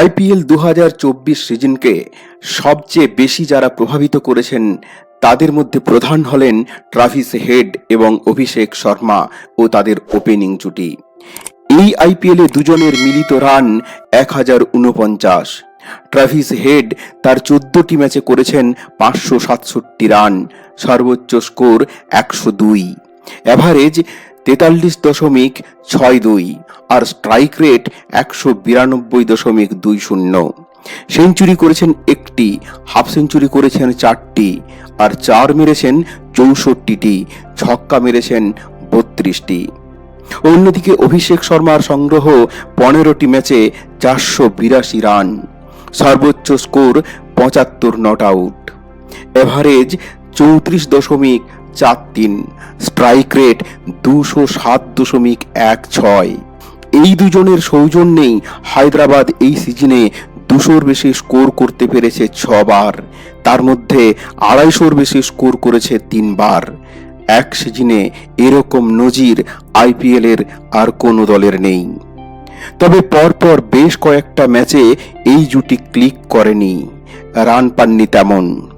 IPL দু হাজার চব্বিশ সিজনকে সবচেয়ে বেশি যারা প্রভাবিত করেছেন, তাদের মধ্যে প্রধান হলেন ট্রাভিস হেড এবং অভিষেক শর্মা ও তাদের ওপেনিং জুটি। এই আইপিএলে দুজনের মিলিত রান এক হাজার উনপঞ্চাশ। ট্রাভিস হেড তার চোদ্দটি ম্যাচে করেছেন পাঁচশো সাতষট্টি রান, সর্বোচ্চ স্কোর একশো দুই। অ্যাভারেজ তেতাল্লিশ দশমিক ছয় দুই আর স্ট্রাইক রেট একশো বিরানব্বই দশমিক দুই শূন্য। সেঞ্চুরি করেছেন একটি হাফ সেঞ্চুরি করেছেন চারটি আর চার মেরেছেন চৌষট্টিটি, ছক্কা মেরেছেন বত্রিশটি। অন্যদিকে অভিষেক শর্মার সংগ্রহ পনেরোটি ম্যাচে চারশো বিরাশি রান। সর্বোচ্চ স্কোর পঁচাত্তর নট আউট। এভারেজ চৌত্রিশ দশমিক চার তিন। স্ট্রাইক রেট দুশো সাত দশমিক এক ছয়। এই দুজনের সৌজন্যেই হায়দ্রাবাদ এই সিজনে দুশোর বেশি স্কোর করতে পেরেছে ছবার। তার মধ্যে আড়াইশোর বেশি স্কোর করেছে তিনবার। এক সিজনে এরকম নজির আইপিএলের আর কোনো দলের নেই। তবে পরপর বেশ কয়েকটা ম্যাচে এই জুটি ক্লিক করেনি। রান পাননি তেমন।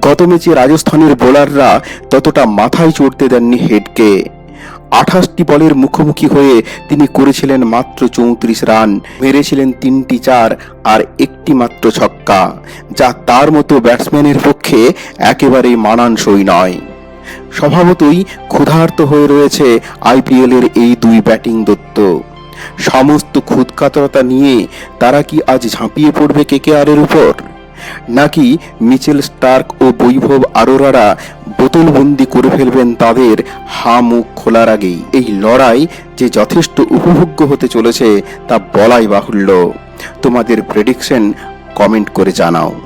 গত ম্যাচে রাজস্থানের বোলাররা ততটা মাথায় চড়তে দেননি হেডকে। আঠাশটি বলের মুখোমুখি হয়ে তিনি করেছিলেন মাত্র চৌত্রিশ রান, মেরেছিলেন তিনটি চার আর একটি মাত্র ছক্কা, যা তার মতো ব্যাটসম্যানের পক্ষে একেবারেই মানানসই নয়। স্বভাবতই ক্ষুধার্ত হয়ে রয়েছে আইপিএলের এই দুই ব্যাটিং দত্ত। সমস্ত খুদকাতরতা নিয়ে তারা কি আজ ঝাঁপিয়ে পড়বে কেকেআরের উপর? নাকি মিচেল স্টার্ক ও বৈভব আরোরারা বোতলবন্দি করে ফেলবেন তাদের হা মুখ খোলার আগেই? এই লড়াই যে যথেষ্ট উপভোগ্য হতে চলেছে তা বলাই বাহুল্য। তোমাদের প্রেডিকশন কমেন্ট করে জানাও।